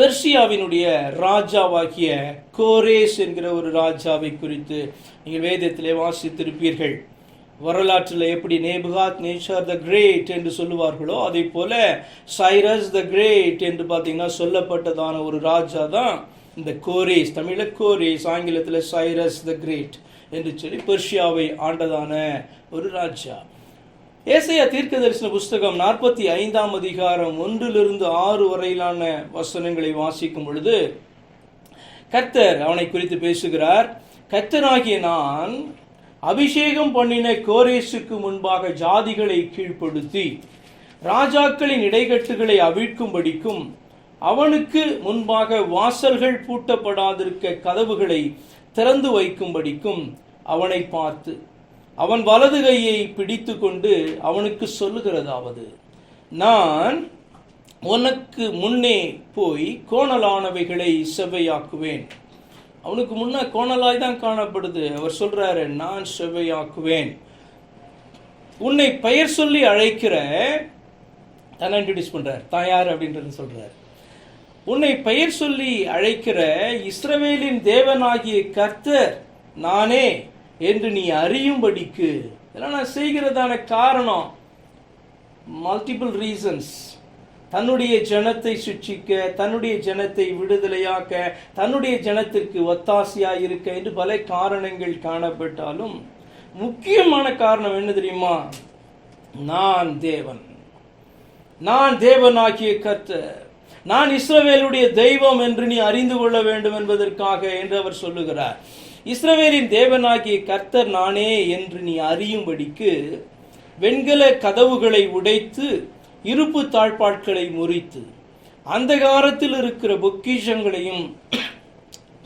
பெர்சியாவினுடைய ராஜாவாகிய கோரேஸ் என்கிற ஒரு ராஜாவை குறித்து நீங்கள் வேதத்திலே வாசித்திருப்பீர்கள். வரலாற்றில் எப்படி நேபுகாத் நேஷார் த கிரேட் என்று சொல்லுவார்களோ அதே போல சைரஸ் த கிரேட் என்று பார்த்தீங்கன்னா சொல்லப்பட்டதான ஒரு ராஜா தான் இந்த கோரேஸ் தமிழில் கோரேஸ் ஆங்கிலத்தில் சைரஸ் த கிரேட் என்று சொல்லி பெர்ஷியாவை ஆண்டதான ஒரு ராஜா. ஏசையா தீர்க்க தரிசன புஸ்தகம் நாற்பத்தி ஐந்தாம் அதிகாரம் ஒன்றிலிருந்து ஆறு வரையிலான வசனங்களை வாசிக்கும் பொழுது கர்த்தர் அவனை குறித்து பேசுகிறார் கர்த்தராகிய நான் அபிஷேகம் பண்ணின கோரேசுக்கு முன்பாக ஜாதிகளை கீழ்ப்படுத்தி ராஜாக்களின் இடைக்கட்டுகளை அவிழ்க்கும்படிக்கும் அவனுக்கு முன்பாக வாசல்கள் பூட்டப்படாதிருக்க கதவுகளை திறந்து வைக்கும்படிக்கும் அவனை பார்த்து அவன் வலது கையை பிடித்து கொண்டு அவனுக்கு சொல்லுகிறதாவது நான் உனக்கு முன்னே போய் கோணலானவைகளை செவ்வையாக்குவேன். அவனுக்கு முன்னே கோணலாய் தான் காணப்படுது. அவர் சொல்றாரு நான் செவ்வையாக்குவேன். உன்னை பெயர் சொல்லி அழைக்கிற தன்னை இன்ட்ரடியூஸ் பண்றார். தான் யார்? அப்படின்றது சொல்றார். உன்னை பெயர் சொல்லி அழைக்கிற இஸ்ரவேலின் தேவனாகிய கர்த்தர் நானே. என்று நீ அறியும்படிக்கு. இதெல்லாம் நான் செய்கிறதான காரணம். மல்டிபிள் ரீசன்ஸ் தன்னுடைய ஜனத்தை சுற்றிக்க தன்னுடைய ஜனத்தை விடுதலையாக்க தன்னுடைய ஜனத்திற்கு ஒத்தாசையாக இருக்க என்று பல காரணங்கள் காணப்பட்டாலும் முக்கியமான காரணம் என்ன தெரியுமா? நான் தேவன். நான் தேவனாகிய கர்த்தர். நான் இஸ்ரவேலுடைய தெய்வம் என்று நீ அறிந்து கொள்ள வேண்டும் என்பதற்காக என்று அவர் சொல்லுகிறார். இஸ்ரவேலின் தேவனாகிய கர்த்தர் நானே என்று நீ அறியும்படிக்கு வெண்கல கதவுகளை உடைத்து இருப்பு தாழ்பாட்களை முறித்து அந்தகாரத்தில் இருக்கிற பொக்கிஷங்களையும்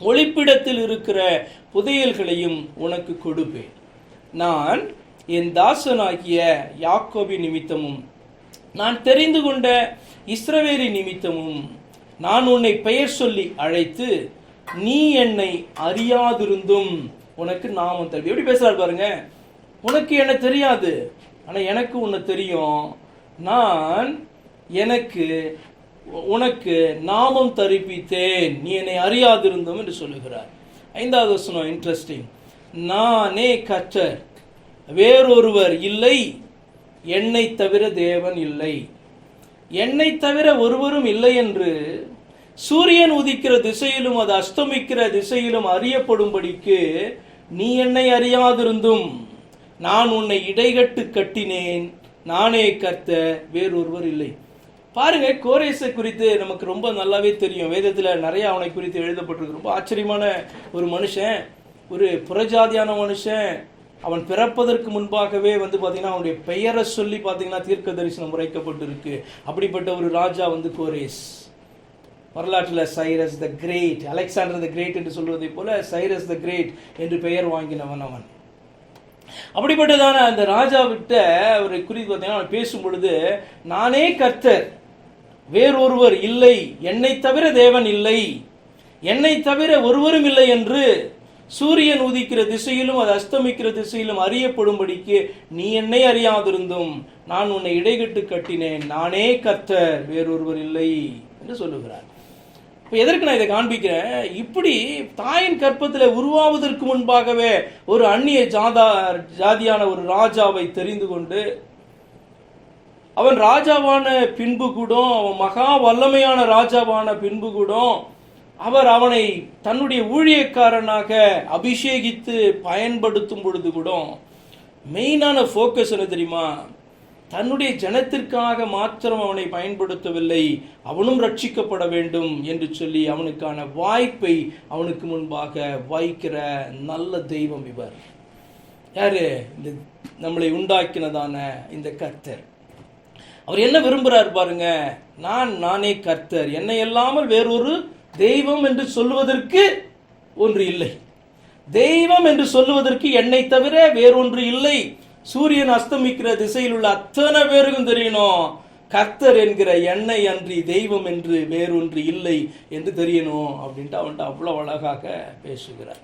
ஒளிப்பிடத்தில் இருக்கிற புதையல்களையும் உனக்கு கொடுப்பேன். நான் என் தாசனாகிய யாக்கோபி நிமித்தமும் நான் தெரிந்து கொண்ட இஸ்ரவேலி நிமித்தமும் நான் உன்னை பெயர் சொல்லி அழைத்து நீ என்னை அறியாதிருந்தும் உனக்கு நாமம் தருவி எப்படி பேசுறாரு பாருங்க. உனக்கு என்ன தெரியாது. ஆனா எனக்கு உன்னை தெரியும். நான் எனக்கு உனக்கு நாமம் தரிப்பித்தேன். நீ என்னை அறியாதிருந்தும் என்று சொல்லுகிறார். ஐந்தாவது வசனம் இன்ட்ரெஸ்டிங் நானே கற்றர் வேறொருவர் இல்லை. என்னை தவிர தேவன் இல்லை. என்னை தவிர ஒருவரும் இல்லை என்று சூரியன் உதிக்கிற திசையிலும் அது அஸ்தமிக்கிற திசையிலும் அறியப்படும்படிக்கு நீ என்னை அறியாதிருந்தும். நான் உன்னை இடைகட்டு கட்டினேன். நானே கர்த்த வேறொருவர் இல்லை. பாருங்க கோரேசை குறித்து நமக்கு ரொம்ப நல்லாவே தெரியும். வேதத்தில் நிறைய அவனை குறித்து எழுதப்பட்டிருக்கு. ரொம்ப ஆச்சரியமான ஒரு மனுஷன். ஒரு புறஜாதியான மனுஷன். அவன் பிறப்பதற்கு முன்பாகவே வந்து பார்த்தீங்கன்னா அவனுடைய பெயரை சொல்லி பார்த்தீங்கன்னா தீர்க்க தரிசனம் உரைக்கப்பட்டிருக்கு. அப்படிப்பட்ட ஒரு ராஜா வந்து கோரேஸ். வரலாற்றில் Cyrus the great Alexander the great என்று சொல்வதை போல சைரஸ் த கிரேட் என்று பெயர் வாங்கினவன் அவன். அப்படிப்பட்டதான அந்த ராஜாவிட்ட அவரை குறித்து பார்த்தீங்கன்னா அவன் பேசும் பொழுது நானே கர்த்தர் வேறொருவர் இல்லை என்னை தவிர தேவன் இல்லை என்னை தவிர ஒருவரும் இல்லை என்று சூரியன் உதிக்கிற திசையிலும் அது அஸ்தமிக்கிற திசையிலும் அறியப்படும்படிக்கு நீ என்னை அறியாதிருந்தும் நான் உன்னை இடைகட்டு கட்டினேன் நானே கர்த்தர் வேறொருவர் இல்லை என்று சொல்லுகிறார். இப்போ எதற்கு நான் இதை காண்பிக்கிறேன்? இப்படி தாயின் கற்பத்தில் உருவாவதற்கு முன்பாகவே ஒரு அந்நிய ஜாதா ஜாதியான ஒரு ராஜாவை தெரிந்து கொண்டு அவன் ராஜாவான பின்பு கூட அவன் மகா வல்லமையான ராஜாவான பின்பு கூட அவர் அவனை தன்னுடைய ஊழியக்காரனாக அபிஷேகித்து பயன்படுத்தும் பொழுது கூட மெயினான ஃபோக்கஸ் என்ன தெரியுமா? தன்னுடைய ஜனத்திற்காக மாத்திரம் அவனை பயன்படுத்தவில்லை. அவனும் ரட்சிக்கப்பட வேண்டும் என்று சொல்லி அவனுக்கான வாய்ப்பை அவனுக்கு முன்பாக வைக்கிற நல்ல தெய்வம் இவர். யாரு? இந்த நம்மளை உண்டாக்கினதான இந்த கர்த்தர். அவர் என்ன விரும்புகிறார் பாருங்க? நான் நானே கர்த்தர். என்னை இல்லாமல் வேறொரு தெய்வம் என்று சொல்லுவதற்கு ஒன்று இல்லை. தெய்வம் என்று சொல்லுவதற்கு என்னை தவிர வேறொன்று இல்லை. சூரியன் அஸ்தமிக்கிற திசையில் உள்ள அத்தனை பேருக்கும் தெரியணும் கர்த்தர் என்கிற எண்ணெய் அன்றி தெய்வம் என்று வேறொன்று இல்லை என்று தெரியணும் அப்படின்ட்டு அவன்கிட்ட அவ்வளவு அழகாக பேசுகிறார்.